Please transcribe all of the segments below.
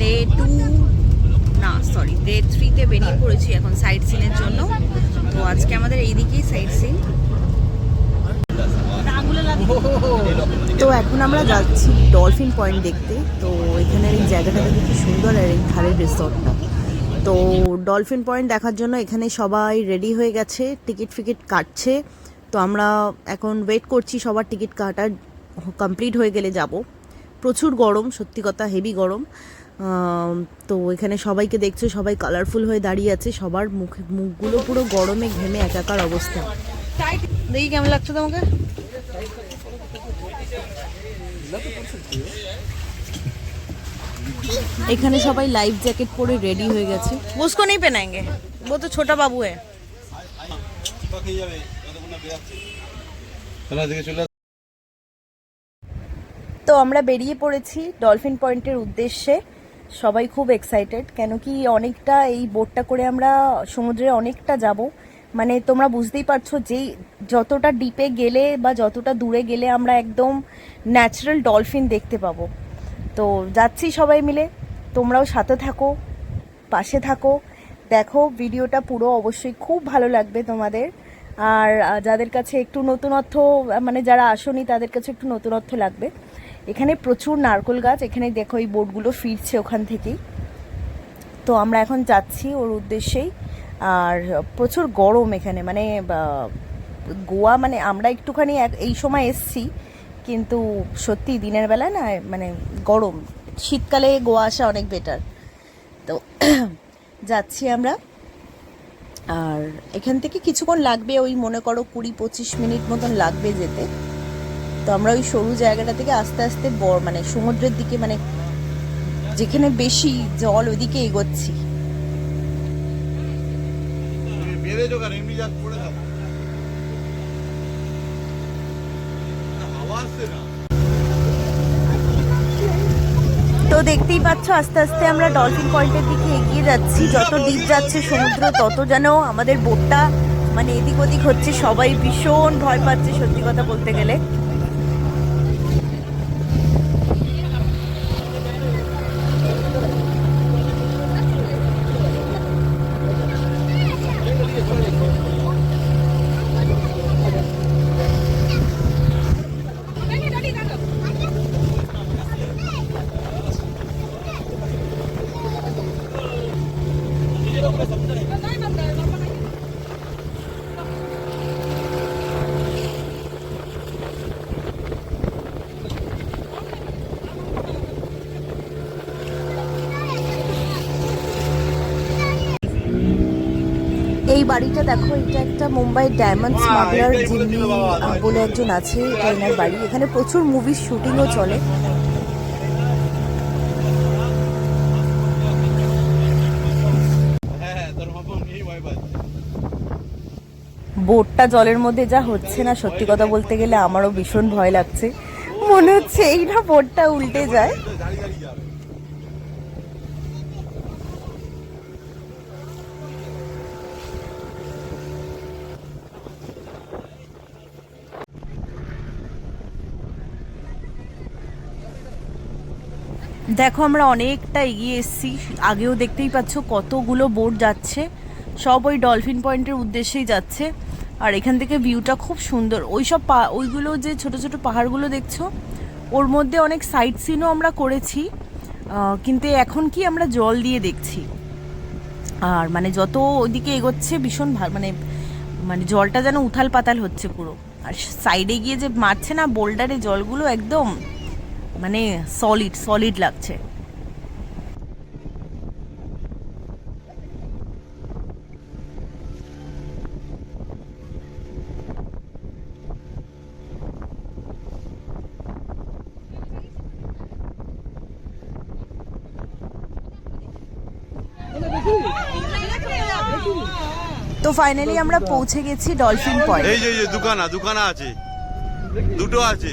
Day two না sorry day থ্রিতে বেরিয়ে পড়েছি এখন সাইট সিনের জন্য। তো আজকে আমাদের এইদিকেই সাইড সিন তো এখন আমরা যাচ্ছি ডলফিন পয়েন্ট দেখতে। তো এখানের এই জায়গাটা কি সুন্দর আর এই ধারের রিসর্টটা। তো ডলফিন পয়েন্ট দেখার জন্য এখানে সবাই রেডি হয়ে গেছে টিকিট ফিকিট কাটছে। তো আমরা এখন ওয়েট করছি সবার টিকিট কাটার কমপ্লিট হয়ে গেলে যাব। প্রচুর গরম, সত্যি কথা হেভি গরম। তো এখানে সবাইকে দেখছ, সবাই কালারফুল হয়ে দাঁড়িয়ে আছে, সবার মুখ, মুখগুলো পুরো গরমে ঘেমে একাকার অবস্থা। দেখি কেমন লাগছে তোমাকে? এখানে সবাই লাইফ জ্যাকেট পরে রেডি হয়ে গেছে। মুসকো নেই পেনাঙ্গে ও তো ছোটা বাবু হ্যাঁ তো আমরা বেরিয়ে পড়েছি ডলফিন পয়েন্টের উদ্দেশ্যে। সবাই খুব এক্সাইটেড কেন কি অনেকটা এই বোটটা করে আমরা সমুদ্রে অনেকটা যাব। মানে তোমরা বুঝতেই পারছ যেই যতটা ডিপে গেলে বা যতটা দূরে গেলে আমরা একদম ন্যাচারাল ডলফিন দেখতে পাবো। তো যাচ্ছি সবাই মিলে, তোমরাও সাথে থাকো, পাশে থাকো। দেখো, ভিডিওটা পুরো অবশ্যই খুব ভালো লাগবে তোমাদের। আর যাদের কাছে একটু নতুনত্ব মানে যারা আসনি, তাদের কাছে একটু নতুনত্ব লাগবে। এখানে প্রচুর নারকোল গাছ, এখানে দেখো এই বোটগুলো ফিরছে ওখান থেকেই। তো আমরা এখন যাচ্ছি ওর উদ্দেশ্যেই। আর প্রচুর গরম এখানে মানে গোয়া মানে আমরা একটুখানি এক- এই সময় এসছি, কিন্তু সত্যি দিনের বেলা না মানে গরম। শীতকালে গোয়া আসা অনেক বেটার তো যাচ্ছি আমরা। আর এখান থেকে কিছুক্ষণ লাগবে, ওই মনে করো কুড়ি পঁচিশ মিনিট মতন লাগবে যেতে। তো আমরা ওই সরু জায়গাটা থেকে আস্তে আস্তে বড় মানে সমুদ্রের দিকে মানে যেখানে বেশি জল ওইদিকে এগোচ্ছি। তো দেখতেই পাচ্ছ, আস্তে আস্তে আমরা ডলফিন পয়েন্টের দিকে এগিয়ে যাচ্ছি। যত ডিপ যাচ্ছে সমুদ্র, তত যেন আমাদের বোটটা মানে এদিক ওদিক হচ্ছে, সবাই ভীষণ ভয় পাচ্ছে, সত্যি কথা বলতে গেলে। এই বাড়িটা দেখো এটা একটা মুম্বাই ডায়মন্ড স্মাগলার আহ, বলে একজন আছে এনার বাড়ি। এখানে প্রচুর মুভির শুটিংও চলে। হ্যাঁ হ্যাঁ বোটটা জলের মধ্যে যা হচ্ছে না সত্যি কথা বলতে গেলে আমারও ভীষণ ভয় লাগছে। মনে হচ্ছে এই না বোটটা উল্টে যায়। দেখো, আমরা অনেকটা এগিয়ে এসেছি। আগেও দেখতেই পাচ্ছ কতগুলো বোট যাচ্ছে। সব ওই ডলফিন পয়েন্টের উদ্দেশ্যেই যাচ্ছে। আর এখান থেকে ভিউটা খুব সুন্দর। ওই সব পা ওইগুলো যে ছোট ছোট পাহাড়গুলো দেখছ, ওর মধ্যে অনেক সাইট সিনও আমরা করেছি। কিন্তু এখন কি আমরা জল দিয়ে দেখছি। আর মানে যত ওইদিকে এগোচ্ছে, ভীষণ ভালো মানে মানে জলটা যেন উথাল পাতাল হচ্ছে পুরো। আর সাইডে গিয়ে যে মারছে না বোল্ডারে জলগুলো একদম মানে সলিড সলিড লাগছে। তো ফাইনালি আমরা পৌঁছে গেছি ডলফিন পয়েন্ট এই যে দোকানা দোকানা আছে। দুটো আছে।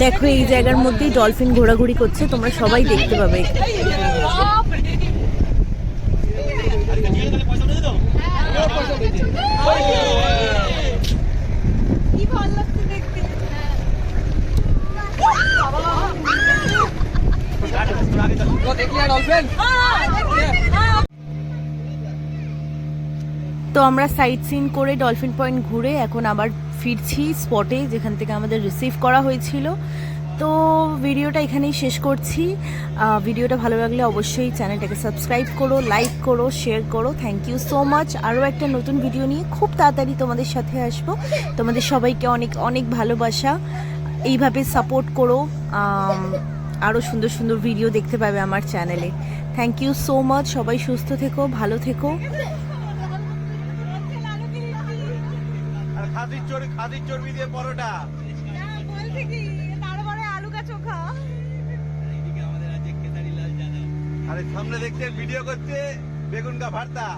দেখো এই জায়গার মধ্যেই ডলফিন ঘোরাঘুরি করছে তোমরা সবাই দেখতে পাবে। দেখলি ভালো লাগছে দেখতে তো আমরা সাইট সিন করে ডলফিন পয়েন্ট ঘুরে এখন আবার ফিরছি স্পটে যেখান থেকে আমাদের রিসিভ করা হয়েছিল। তো ভিডিওটা এখানেই শেষ করছি। ভিডিওটা ভালো লাগলে অবশ্যই চ্যানেলটাকে সাবস্ক্রাইব করো লাইক করো শেয়ার করো। থ্যাংক ইউ সো মাচ আরও একটা নতুন ভিডিও নিয়ে খুব তাড়াতাড়ি তোমাদের সাথে আসব। তোমাদের সবাইকে অনেক অনেক ভালোবাসা। এইভাবে সাপোর্ট করো। আরও সুন্দর সুন্দর ভিডিও দেখতে পাবে আমার চ্যানেলে থ্যাংক ইউ সো মাচ সবাই সুস্থ থেকো, ভালো থেকো। খাদির চর্বি খাদির চর্বি দিয়ে পরোটা। হ্যাঁ, বলছি কি তারপরে আলু কা চোখা আরে সামনে দেখতে ভিডিও করতে বেগুন কা ভর্তা।